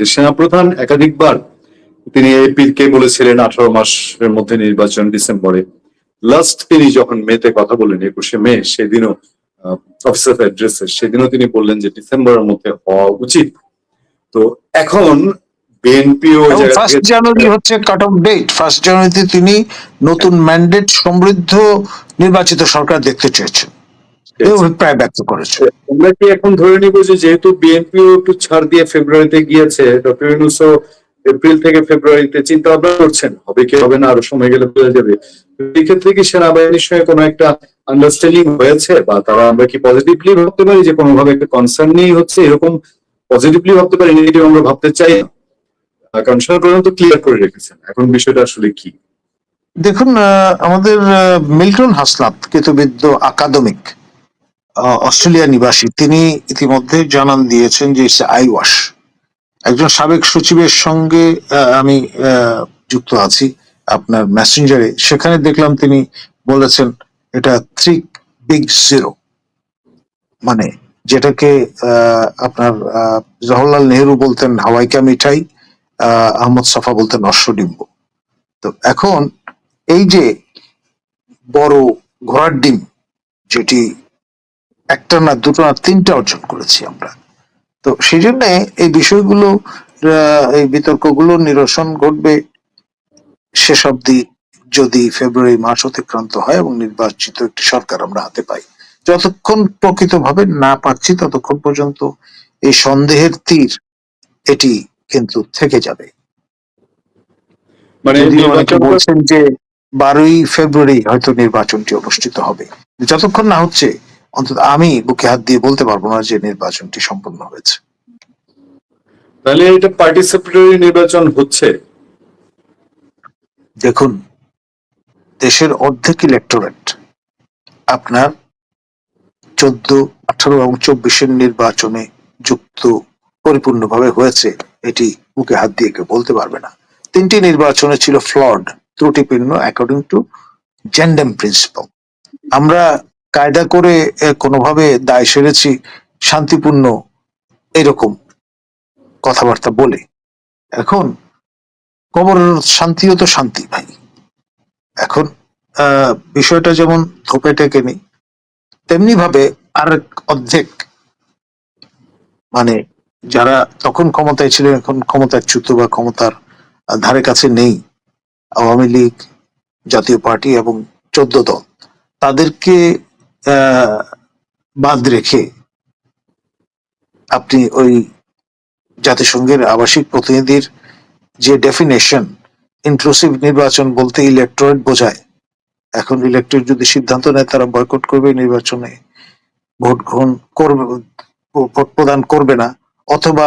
যে সেনাপ্রধান একাধিকবার তিনি এপি কে বলেছিলেন আঠারো মাসের মধ্যে নির্বাচন ডিসেম্বরে। লাস্ট তিনি যখন মেতে কথা বললেন একুশে মে সেদিনও অ্যাড্রেসে সেদিনও তিনি বললেন যে ডিসেম্বরের মধ্যে হওয়া উচিত। তো এখন বিএনপিও ফার্স্ট জানুয়ারি হচ্ছে কাট অফ ডেট ফার্স্ট জানুয়ারিতে তিনি নতুন ম্যান্ডেট সমৃদ্ধ নির্বাচিত সরকার দেখতে চেয়েছেন। অভিপ্রায় ব্যক্ত করেছে। আমরা কি এখন ধরে নিব যে যেহেতু বিএনপিও একটু ছাড় দিয়ে ফেব্রুয়ারিতে গিয়েছে ডক্টর ইউনুসও এপ্রিল থেকে ফেব্রুয়ারিতে চিন্তা ভাবনা করছেন হবে কি হবে না আরও সময় গেলে বোঝা যাবে। এই ক্ষেত্রে কি সেনাবাহিনীর সঙ্গে কোনো একটা আন্ডারস্ট্যান্ডিং হয়েছে বা তারা আমরা কি পজিটিভলি ভাবতে পারি যে কোনোভাবে একটা কনসার্ন নেই হচ্ছে? এরকম পজিটিভলি ভাবতে পারি নেগেটিভ আমরা ভাবতে চাই না। কারণ সেনাপ্রধান তো ক্লিয়ার করে রেখেছেন। এখন বিষয়টা আসলে কি? দেখুন আমাদের মিল্টন হাসলাত কৃতবিদ্য আকাদমিক অস্ট্রেলিয়া নিবাসী তিনি ইতিমধ্যে জানান দিয়েছেন যে আই ওয়াশ একজন সাবেক সচিবের সঙ্গে আমি যুক্ত আছি আপনার মেসেঞ্জারে। সেখানে দেখলাম তিনি বলেছেন এটা থ্রি বিগ জিরো। মানে যেটাকে আপনার জওহরলাল নেহরু বলতেন হাওয়াইকা মিঠাই আহ, আহমদ সাফা বলতেন অশ্বডিম্ব। তো এখন এই যে বড় ঘোড়ার ডিম যেটি একটা না দুটো না তিনটা অর্জন করেছি আমরা। তো সেই জন্য এই বিষয়গুলো এই বিতর্কগুলো নিরসন ঘটবে শেষ অব্দি যদি ফেব্রুয়ারি মাস অতিক্রান্ত হয় এবং নির্বাচিত একটি সরকার আমরা হাতে পাই। যতক্ষণ প্রকৃতভাবে না পাচ্ছি ততক্ষণ পর্যন্ত এই সন্দেহের তীর এটি কিন্তু থেকে যাবে। মানে বলছেন যে বারোই ফেব্রুয়ারি হয়তো নির্বাচনটি অনুষ্ঠিত হবে। যতক্ষণ না হচ্ছে অন্তত আমি বুকে হাত দিয়ে বলতে পারব না যে নির্বাচনটি সম্পন্ন হয়েছে। তাহলে এটা পার্টিসিপেটরি নির্বাচন হচ্ছে? দেখুন দেশের অর্ধেক ইলেকটোরেট আপনার চোদ্দ আঠারো এবং চব্বিশের নির্বাচনে যুক্ত পরিপূর্ণভাবে হয়েছে এটি বুকে হাত দিয়ে কেউ বলতে পারবে না। তিনটি নির্বাচনে ছিল ফ্লড ত্রুটিপূর্ণ অ্যাকর্ডিং টু জেন্ডেম প্রিন্সিপাল আমরা কায়দা করে কোনোভাবে দায় সেরেছি, শান্তিপূর্ণ এরকম কথাবার্তা বলে। এখন কবরের শান্তিও তো শান্তি ভাই। এখন বিষয়টা যেমন থোপে টেকেনি তেমনি ভাবে আরেক অর্ধেক মানে যারা তখন ক্ষমতায় ছিলেন, এখন ক্ষমতার চ্যুত বা ক্ষমতার ধারে কাছে নেই, আওয়ামী লীগ, জাতীয় পার্টি এবং চোদ্দ দল, তাদেরকে বাদ রেখে আপনি ওই জাতিসংঘের আবাসিক প্রতিনিধির যে ডেফিনেশন ইনক্লুসিভ নির্বাচন বলতে ইলেকট্রয়েট বোঝায়, এখন ইলেকট্রয়েট যদি সিদ্ধান্ত নেয়, তারা বয়কট করবে নির্বাচনে, ভোট গ্রহণ করবে, ভোট প্রদান করবে না, অথবা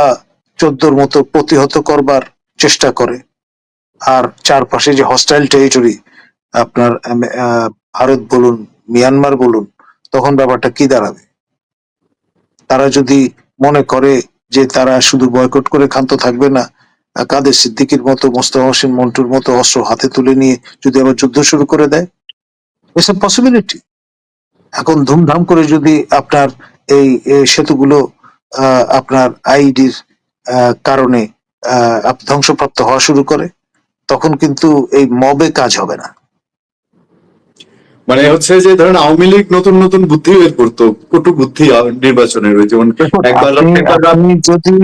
চোদ্দোর মতো প্রতিহত করবার চেষ্টা করে। আর চারপাশে যে হস্টাইল টেরিটরি আপনার ভারত বলুন, মিয়ানমার বলুন তখন ব্যাপারটা কি দাঁড়াবে? তারা যদি মনে করে যে তারা শুধু বয়কট করে ক্ষান্ত থাকবে না কাদের সিদ্দিকির মতো, মোস্তফা হোসেন মন্টুর মতো অস্ত্র হাতে তুলে নিয়ে যদি আবার যুদ্ধ শুরু করে দেয়? ইটস এ পসিবিলিটি এখন ধুমধাম করে যদি আপনার এই সেতুগুলো আপনার আইডির কারণে ধ্বংসপ্রাপ্ত হওয়া শুরু করে, তখন কিন্তু এই মবে কাজ হবে না। মানে হচ্ছে যে ধরেন আওয়ামী লীগ নতুন নতুন বুদ্ধি বের করতো কটু বুদ্ধি নির্বাচনের যেমন একবার আপনি যদি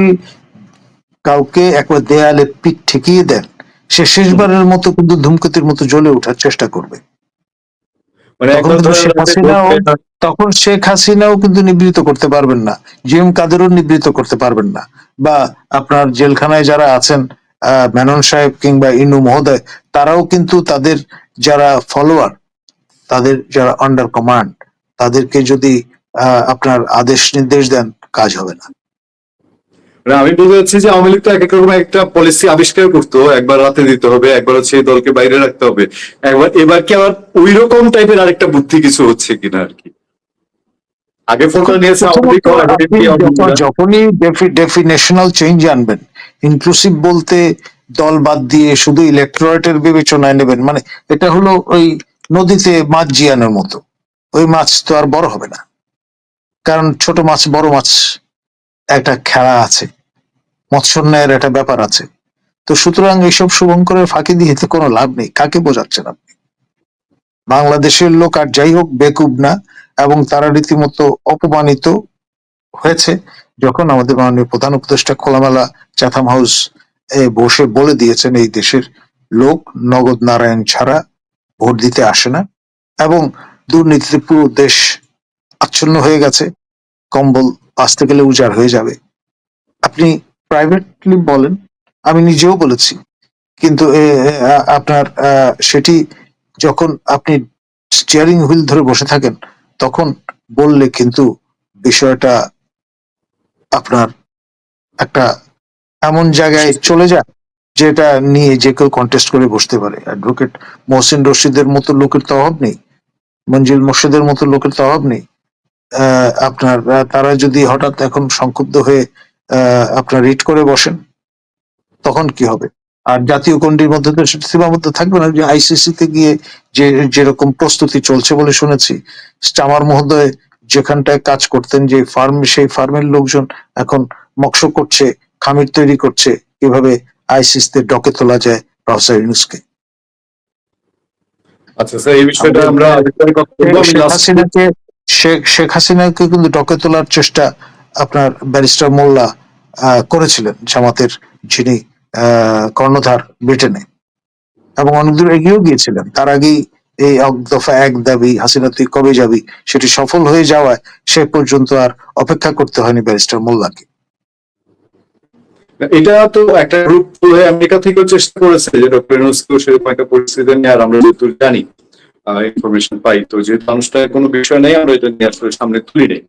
কাউকে একবার দেয়ালে পিঠ ঠেকিয়ে দেন সে শেষবারের মতো কিন্তু ধূমকেতুর মতো জ্বলে ওঠার চেষ্টা করবে। মানে তখন শেখ হাসিনাও- কিন্তু নিবৃত করতে পারবেন না। জিএম কাদেরও নিবৃত করতে পারবেন না। বা আপনার জেলখানায় যারা আছেন আহ, মেনন সাহেব কিংবা ইনু মহোদয় তারাও কিন্তু তাদের যারা ফলোয়ার তাদের যারা আন্ডার কমান্ড তাদেরকে যদি আপনার আদেশ নির্দেশ দেন কাজ হবে না। আমি বলতে চাচ্ছি যে আওয়ামী লীগ তো এক এক রকম একটা পলিসি আবিষ্কার করতো একবার রাতে দিতে হবে একবার হচ্ছে দলকে বাইরে রাখতে হবে। একবার এবার কি আবার ওই রকম টাইপের আরেকটা বুদ্ধি কিছু হচ্ছে কিনা আর কি? আগে। যখনই ডেফিনেশনাল চেঞ্জ আনবেন ইনক্লুসিভ বলতে দল বাদ দিয়ে শুধু ইলেকট্রয়েটের বিবেচনায় নেবেন মানে এটা হলো ওই নদীতে মাছ জিয়ানোর মতো। ওই মাছ তো আর বড় হবে না। কারণ ছোট মাছ, বড় মাছ একটা খেলা আছে। মৎস্যন্যায়ের একটা ব্যাপার আছে। তো সুতরাং এইসব শুভঙ্করের ফাঁকি দিয়ে কোনো লাভ নেই। কাকে বোঝাচ্ছেন আপনি? বাংলাদেশের লোক আর যাই হোক বেকুব না, এবং তারা রীতিমতো অপমানিত হয়েছে যখন আমাদের মাননীয় প্রধান উপদেষ্টা খোলামেলা চাথাম হাউস এ বসে বলে দিয়েছেন, এই দেশের লোক নগদ নারায়ণ ছাড়া ভোট দিতে আসে না এবং দুর্নীতিতে পুরো দেশ আচ্ছন্ন হয়ে গেছে। কম্বল আসতে গেলে উজাড় হয়ে যাবে। আপনি প্রাইভেটলি বলেন, আমি নিজেও বলেছি। কিন্তু আপনার সেটি যখন আপনি স্টিয়ারিং হুইল ধরে বসে থাকেন, তখন বললে কিন্তু বিষয়টা আপনার একটা এমন জায়গায় চলে যায় যেটা নিয়ে যে কেউ কন্টেস্ট করে বসতে পারে। অ্যাডভোকেট মহসিন রশিদের মতো লোকের তো অভাব নেই। মঞ্জিল মোর্শেদের মতো লোকের তো অভাব নেই। আপনার তারা যদি হঠাৎ এখন সংক্ষুব্ধ হয়ে আপনার রিট করে বসেন, তখন কি হবে? আর জাতীয় কন্ডির মধ্যে তো সেটা সীমাবদ্ধ থাকবে না। যে আইসিসি তে গিয়ে যে, যেরকম প্রস্তুতি চলছে বলে শুনেছি স্টামার মহোদয় যেখানটায় কাজ করতেন, যে ফার্ম সেই ফার্মের লোকজন এখন মৎস্য করছে, খামির তৈরি করছে কীভাবে আইসিস তে ডকে তোলা যায় প্রফেসর ইউনুসকে। আচ্ছা স্যার এই বিষয়টা আমরা শেখ হাসিনাকে শেখ শেখ হাসিনাকে কিন্তু ডকে তোলার চেষ্টা আপনার ব্যারিস্টার মোল্লা করেছিলেন জামাতের যিনি কর্ণধার ব্রিটেনে। এবং অনেক দূর এগিয়েও গিয়েছিলেন। তার আগেই এই দফা এক দাবি হাসিনা তুই কবে যাবি সেটি সফল হয়ে যাওয়ায় সে পর্যন্ত আর অপেক্ষা করতে হয়নি ব্যারিস্টার মোল্লাকে। এটা তো একটা গ্রুপ হয়ে আমেরিকা থেকেও চেষ্টা করেছে যে ডক্টর ইউনুসকেও সেরকম একটা পরিস্থিতি নিয়ে আর আমরা যেহেতু জানি ইনফরমেশন পাই। তো যেহেতু অনুষ্ঠানের কোনো বিষয় নেই, আমরা এটা নিয়ে আসলে সামনে তুলি নেই।